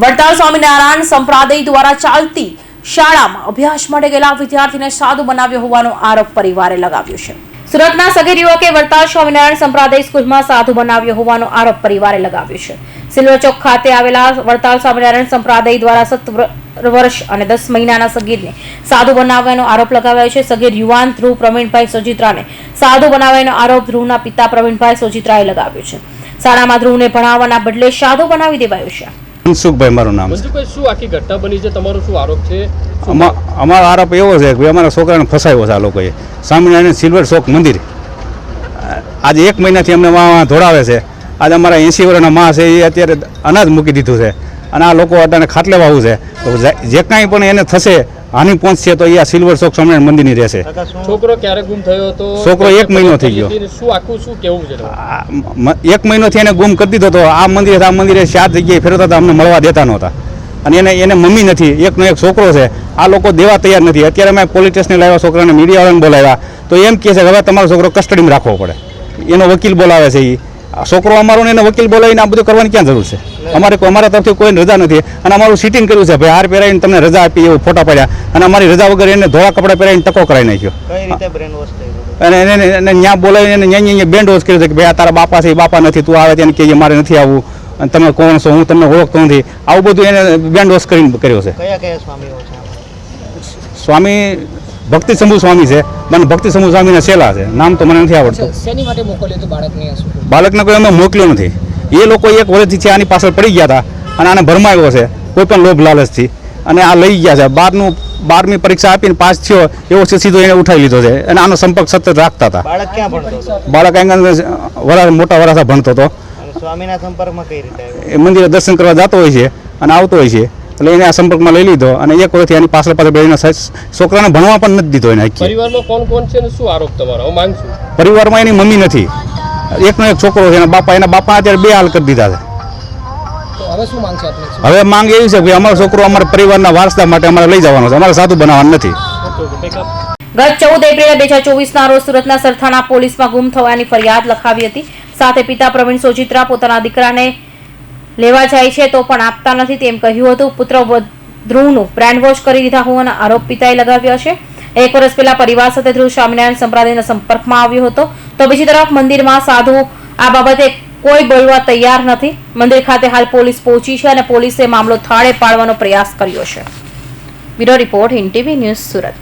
વડતાલ સ્વામિનારાયણ સંપ્રદાય દ્વારા ચાલતી શાળામાં અભ્યાસ માટે ગયેલા વિદ્યાર્થીને સાધુ બનાવ્યો હોવાનો આરોપ પરિવારે લગાવ્યો છે. સુરતના સગીર યુવકે વડતાલ સ્વામિનારાયણ સંપ્રદાય સ્કૂલમાં સાધુ બનાવ્યો હોવાનો આરોપ પરિવારે લગાવ્યો છે. સિલ્વર ખાતે આવેલા વડતાલ સ્વામિનારાયણ સંપ્રદાય દ્વારા સત વર્ષ અને દસ મહિનાના સગીરને સાધુ બનાવવાનો આરોપ લગાવ્યો છે. સગીર યુવાન ધ્રુવ પ્રવીણભાઈ સોજિત્રાને સાધુ બનાવવાનો આરોપ ધ્રુવના પિતા પ્રવીણભાઈ સોજિત્રાએ લગાવ્યો છે. શાળામાં ધ્રુવને ભણાવવાના બદલે સાધુ બનાવી દેવાયો છે. મનસુખભાઈ મારું નામ છે. શું આખી ઘટના બની છે? તમારો શું આરોપ છે? અમા- અમારો આરોપ એવો છે કે અમારા છોકરાને ફસાયો છે આ લોકોએ. સ્વામિનારાયણ સિલ્વર શોક મંદિર. આજે એક મહિનાથી અમને વાં ધોડાવે છે. આજે અમારા એંસી વર્ષના માં છે એ અત્યારે અનાજ મૂકી દીધું છે. અને આ લોકો અત્યારે ખાટલે વાવું છે. તો જે કાંઈ પણ એને થશે હાનિ પહોંચશે તો એ આ સિલ્વર ચોક સ્વામિનારાયણ મંદિરની રહેશે. છોકરો ક્યારે ગુમ થયો હતો? છોકરો એક મહિનો થઈ ગયો. શું આખું શું કેવું છે? એક મહિનોથી એને ગુમ કરી દીધો હતો આ મંદિરે આ મંદિરે ચાર જગ્યાએ ફેરવતા હતા અમને મળવા દેતા નહોતા. અને એને એને મમ્મી નથી એકનો એક છોકરો છે. આ લોકો દેવા તૈયાર નથી. અત્યારે અમે પોલીસ સ્ટેશને લાવ્યા છોકરાને મીડિયાવાળાને બોલાવ્યા. તો એમ કહે છે હવે તમારો છોકરો કસ્ટડીમાં રાખવો પડે. એનો વકીલ બોલાવે છે એ છોકરો અમારો એને વકીલ બોલાવીને આ બધું કરવાની ક્યાં જરૂર છે? અમારે કોઈ- અમારા તરફથી કોઈ રજા નથી. અને અમારું સિટિંગ કર્યું છે. ભાઈ હાર પહેરાવીને તમને રજા આપી એવું ફોટા પડ્યા. અને અમારી રજા વગર એને ધોળા કપડાં પહેરાવીને ટકો કરાવી નાખ્યો. અને એને ત્યાં બોલાવીને ન્યા ન્યા બેન્ડ વોશ કર્યો છે કે ભાઈ આ તારા બાપા છે એ બાપા નથી. તું આવે ત્યાં કે મારે નથી આવવું. અને તમે કોણ છો? હું તમને ઓળખતો નથી. આવું બધું એને બેન્ડ વોશ કરીને કર્યો છે. કયા કયા સ્વામીઓ છે? સ્વામી ભક્તિ શંભુ સ્વામી છે. મને ભક્તિ શંભુ સ્વામીના શેલા છે. નામ તો મને નથી આવડતું. બાળકને કોઈ અમે મોકલ્યો નથી. એ લોકો એક વર્ષથી છે આની પાછળ પડી ગયા હતા. અને આને ભરમાયો છે. કોઈ પણ લોભ લાલચથી. અને આ લઈ ગયા છે. બારનું બારમી પરીક્ષા આપીને પાસ થયો એવો છે સીધો એને ઉઠાવી લીધો છે. અને આનો સંપર્ક સતત રાખતા હતા. બાળક ક્યાં ભણતો બાળક આંગણ વરા મોટા વરાસા ભણતો હતો. સ્વામીના સંપર્કમાં કઈ રીતે એ મંદિરે દર્શન કરવા જતો હોય છે અને આવતો હોય છે. એટલે એને આ સંપર્કમાં લઈ લીધો અને એક વર્ષથી એની પાછળ પાછળ બેસીને છોકરાને ભણવા પણ નથી દીધો એને આખી. પરિવારમાં કોણ કોણ છે ને શું આરોપ તમારો? હું માંગ છું પરિવારમાં એની મમ્મી નથી. એકનો એક છોકરો છે એના બાપા એના બાપા અત્યારે બે હાલ કરી દીધા છે. હવે શું માંગ છે આપની હવે માંગ એવી છે કે અમારો છોકરો અમારા પરિવારના વારસા માટે અમારે લઈ જવાનો છે. અમારે સાધુ બનાવવાનું નથી. ગત ચૌદ એપ્રિલ બે હજાર ચોવીસના રોજ સુરતના સરથાણા પોલીસમાં ગુમ થવાની ફરિયાદ લખાવી હતી. સાથે પિતા પ્રવીણ સોજિત્રા પોતાના દીકરાને લેવા જાય છે તો પણ આપતા નથી તેમ કહ્યું હતું. પુત્ર ધ્રુવનું બ્રાન્ડ વોશ કરી દીધા હોવાના આરોપ પિતાએ લગાવ્યો છે. એક વર્ષ પહેલા પરિવાર સાથે ધ્રુવ સ્વામિનારાયણ સંપ્રદાયના સંપર્કમાં આવ્યો હતો. તો બીજી તરફ મંદિરમાં સાધુ, આ બાબતે કોઈ બોલવા તૈયાર નથી. મંદિર ખાતે હાલ પોલીસ પહોંચી છે અને પોલીસે મામલો થાળે પાડવાનો પ્રયાસ કર્યો છે. Bureau report in TV news Surat.